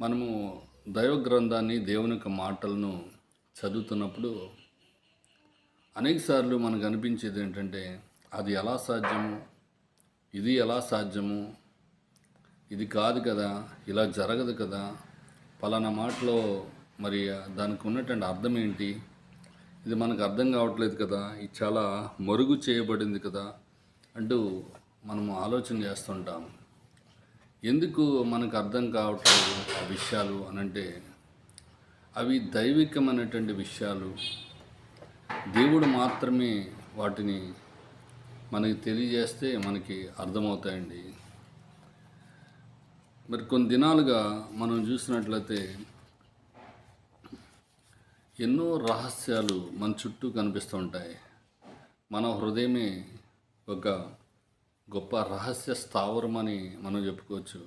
మనము దైవ గ్రంథాన్ని దేవుని యొక్క మాటలను చదువుతున్నప్పుడు అనేకసార్లు మనకు అనిపించేది ఏంటంటే అది ఎలా సాధ్యము? ఇది ఎలా సాధ్యము? ఇది కాదు కదా? ఇలా జరగదు కదా? పలానా మాటలో మరి దానికి ఉన్నటువంటి అర్థం ఏంటి? ఇది మనకు అర్థం కావట్లేదు కదా? ఇది చాలా మరుగు చేయబడింది కదా? అంటూ మనము ఆలోచన చేస్తుంటాం ఎందుకు మనకు అర్థం కావట్లేదు ఆ విషయాలు అనంటే అవి దైవికమైనటువంటి విషయాలు. దేవుడు మాత్రమే వాటిని మనకి తెలియజేస్తే మనకి అర్థమవుతాయండి. మరి కొన్ని దినాలుగా మనం చూసినట్లయితే ఎన్నో రహస్యాలు మన చుట్టూ కనిపిస్తూ ఉంటాయి. మన హృదయమే ఒక గొప్ప రహస్య స్థావరం అని మనం చెప్పుకోవచ్చు